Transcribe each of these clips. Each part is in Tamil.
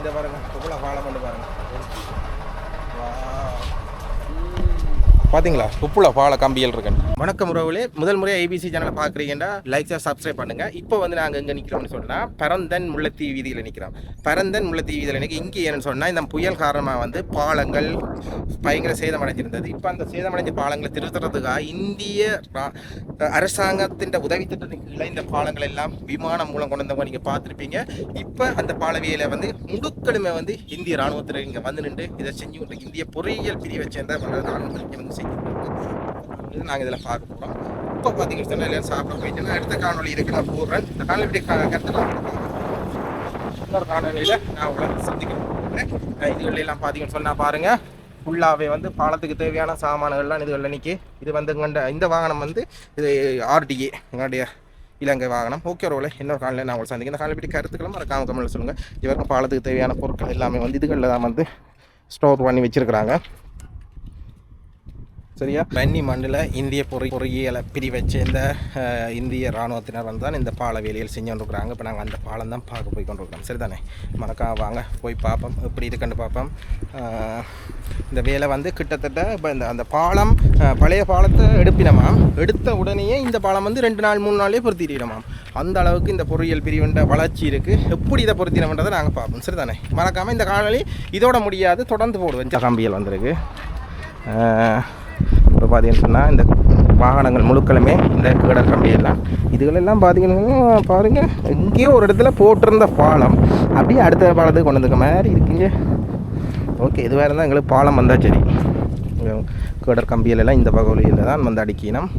இந்த பாருங்க எவ்வளோ பாலம் கொண்டு பாருங்க. பாத்தீங்களா? உப்புல பால கம்பியல் இருக்கு. வணக்கம் உறவுகளே. முதல் முறை ஐபிசி சேனலை பார்க்குறீங்கன்னா லைக் சப்ஸ்கிரைப் பண்ணுங்க. இப்போ வந்து நாங்கள் எங்கே நிற்கிறோம்னு சொன்னால் பரந்தன் முல்லைத்தீ வீதியில் நிற்கிறோம் பரந்தன் முல்லைத்தீ வீதியில் நிற்க இங்கே என்னன்னு சொன்னால் இந்த புயல் காரணமாக வந்து பாலங்கள் பயங்கர சேதமடைஞ்சிருந்தது. இப்போ அந்த சேதமடைஞ்ச பாலங்களை திருத்துறதுக்காக இந்திய ரா- அரசாங்கத்தின் உதவி திட்டத்தின் கீழே இந்த பாலங்கள் எல்லாம் விமானம் மூலம் கொண்டு வந்தவங்க நீங்கள் பார்த்துருப்பீங்க. இப்போ அந்த பாலவியலை வந்து முழுக்கடுமை வந்து இந்திய ராணுவத்தில் இங்கே வந்து நின்று இதை செஞ்சு கொண்டு இந்திய பொறியியல் பிரிவை சேர்ந்த ராணுவத்தில் வந்து செஞ்சு நாங்கள் இதில் பார்க்க போகிறோம் இப்போ பார்த்தீங்கன்னு சொன்னால் எல்லாம் சாப்பிட போயிட்டு அடுத்த காணொலி இதுக்கு நான் போடுறேன். இந்த காணொலி இப்படி நான் இன்னொரு காணொலியில் நான் உங்களை சந்திக்கிறேன் இதுகள் எல்லாம் பார்த்தீங்கன்னு சொன்னால் பாருங்கள் ஃபுல்லாகவே வந்து பாலத்துக்கு தேவையான சாமான்கள்லாம் இதுகளில் நிற்கி இது வந்து எங்கண்ட இந்த வாகனம் வந்து இது ஆர்டிஏ எங்களுடைய இலங்கை வாகனம். ஓகே ரோல இன்னொரு காலையில் நான் உங்களை சந்திக்கிறேன். இந்த காலை பற்றி கருத்துக்களும் மறக்காம கமெண்ட்ல சொல்லுங்கள் இவருக்கு பாலத்துக்கு தேவையான பொருட்கள் எல்லாமே வந்து இதுகளில் தான் வந்து ஸ்டோர் பண்ணி வச்சிருக்கிறாங்க. சரியா? பன்னி மண்ணில் இந்திய பொறி பொறியியலை பிரிவை சேர்ந்த இந்திய இராணுவத்தினர் வந்து தான் இந்த பால வேலையில் செஞ்சு கொண்டிருக்கிறாங்க இப்போ நாங்கள் அந்த பாலம் தான் பார்க்க போய் கொண்டிருக்கிறோம். சரிதானே? மறக்காம வாங்க போய் பார்ப்போம். எப்படி இருக்குன்னு பார்ப்போம். இந்த வேலை வந்து கிட்டத்தட்ட இப்போ இந்த அந்த பாலம் பழைய பாலத்தை எடுப்பினமாம். எடுத்த உடனேயே இந்த பாலம் வந்து ரெண்டு நாள் மூணு நாளே பொருத்திடணுமாம் அந்த அளவுக்கு இந்த பொறியியல் பிரிவுன்ற வளர்ச்சி இருக்குது எப்படி இதை பொருத்தினோம்ன்றதை நாங்கள் பார்ப்போம். சரிதானே? மறக்காமல் இந்த காலநிலை இதோட முடியாது தொடர்ந்து போடுவேன் கம்பியல் வந்திருக்கு. பார்த்தீங்கன்னு சொன்னால் இந்த வாகனங்கள் முழுக்களுமே இந்த கடல் கம்பியெல்லாம் இதுகளெல்லாம் பார்த்தீங்கன்னா பாருங்கள் எங்கேயோ ஒரு இடத்துல போட்டிருந்த பாலம். அப்படியே அடுத்த பாலத்துக்கு கொண்டு வந்துக்க மாதிரி இருக்குங்க. ஓகே இதுவாக இருந்தால் எங்களுக்கு பாலம் வந்தால் சரி. கேடர் கம்பியிலெல்லாம் இந்த பகுதியில் தான் வந்து அடிக்கணும்.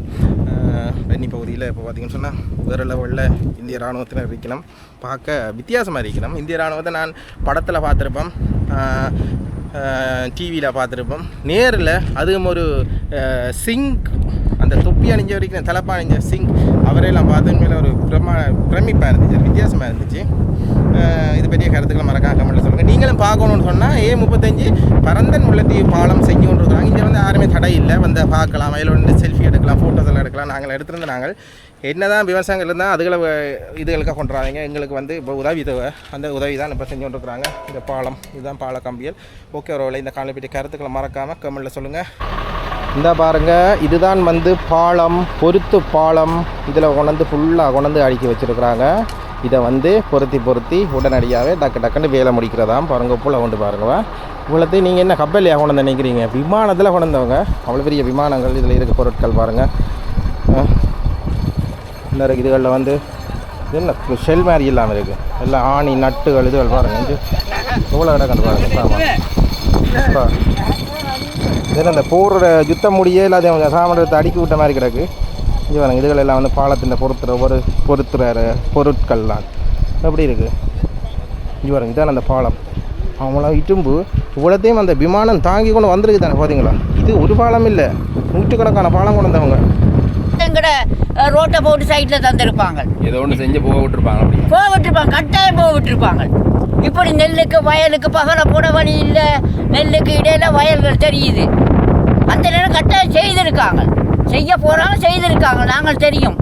பெண்ணி பகுதியில் இப்போ பார்த்தீங்கன்னு சொன்னால் வேறு லெவலில் இந்திய இராணுவத்தினர் இருக்கணும். பார்க்க வித்தியாசமாக இருக்கணும். இந்திய இராணுவத்தை நான் படத்தில் பார்த்துருப்பேன். டிவியில் பார்த்துருப்போம். நேரில் அதுவும் ஒரு சிங்க் அந்த தொப்பி அணிஞ்ச வரைக்கும் தலைப்பா அணிஞ்ச சிங் அவரையெல்லாம் பார்த்து மேலே ஒரு பிரமா பிரமிப்பாக இருந்துச்சு. வித்தியாசமாக இருந்துச்சு. இது பெரிய கருத்துக்களை மறக்காம கமெண்ட்டில் சொல்லுங்கள் நீங்களும் பார்க்கணுன்னு சொன்னால் ஏ முப்பத்தஞ்சு பரந்தன் முல்லைத்தீவு பாலம் செஞ்சு கொண்டு இருக்கிறாங்க இங்கே வந்து யாருமே தடை இல்லை. வந்து பார்க்கலாம். அதில் வந்து செல்ஃபி எடுக்கலாம் ஃபோட்டோஸ் எல்லாம் எடுக்கலாம். நாங்கள் எடுத்திருந்த நாங்கள் என்னதான் விவசாயங்கள் இருந்தால் அதுகளை இதுகளுக்காக கொண்டுறாங்க எங்களுக்கு வந்து இப்போ உதவி தேவை. அந்த உதவி தான் இப்போ செஞ்சு கொண்டுருக்குறாங்க இந்த பாலம் இதுதான் பால கம்பியல். ஓகே ஒரு இந்த காலை பற்றி கருத்துக்களை மறக்காமல் கமெண்டில் சொல்லுங்கள் இந்த பாருங்க இதுதான் வந்து பாலம் பொருத்து பாலம். இதில் கொண்டாந்து ஃபுல்லாக கொண்டாந்து அடுக்கி வச்சுருக்குறாங்க. இதை வந்து பொருத்தி பொருத்தி உடனடியாகவே டக்கு டக்குன்னு வேலை முடிக்கிறதாம். பாருங்கள் உப்புல கொண்டு பாருங்கள் இவ்வளோத்தையும் நீங்கள் என்ன கப்பலையாக கொண்டு நினைக்கிறீங்க விமானத்தில் கொண்டு வந்தவங்க. அவ்வளோ பெரிய விமானங்கள் இதில் இருக்க பொருட்கள் பாருங்கள் இன்னொரு இதுகளில் வந்து என்ன ஷெல் மாதிரி இல்லாமல் இருக்குது எல்லாம் ஆணி நட்டுகள் இதுகள் பாருங்கள் எவ்வளோ கிடக்கணும் பாருங்கள் இதில் இந்த போடுற யுத்தம் முடியே இல்லாத அவங்க அடுக்கி விட்ட மாதிரி கிடக்கு. இது பாருங்க இதுகள் எல்லாம் வந்து பாலத்தின் பொறுத்துற ஒரு பொறுத்துற பொருட்கள்லாம். எப்படி இருக்குது இது பாருங்க இதான் அந்த பாலம். அவங்கள இட்டும்பு இவ்வளோத்தையும் அந்த விமானம் தாங்கி கொண்டு வந்திருக்கு தானே பார்த்தீங்களா இது ஒரு பாலம் இல்லை. நூற்றுக்கணக்கான பாலம் கொண்டு வந்தவங்க. எங்கட ரோட்டை போட்டு சைடில் தந்திருப்பாங்க. ஏதோ ஒன்று செஞ்சு போக விட்டுருப்பாங்க போக விட்டுருப்பாங்க கட்டாயம் போக விட்டுருப்பாங்க. இப்படி நெல்லுக்கு வயலுக்கு பகல போட வழி இல்லை. நெல்லுக்கு இடையில வயல்கள் தெரியுது. அந்த நேரம் கட்டாயம் செய்திருக்காங்க. செய்ய போகிறாங்க செய்திருக்காங்க நாங்கள் தெரியும்.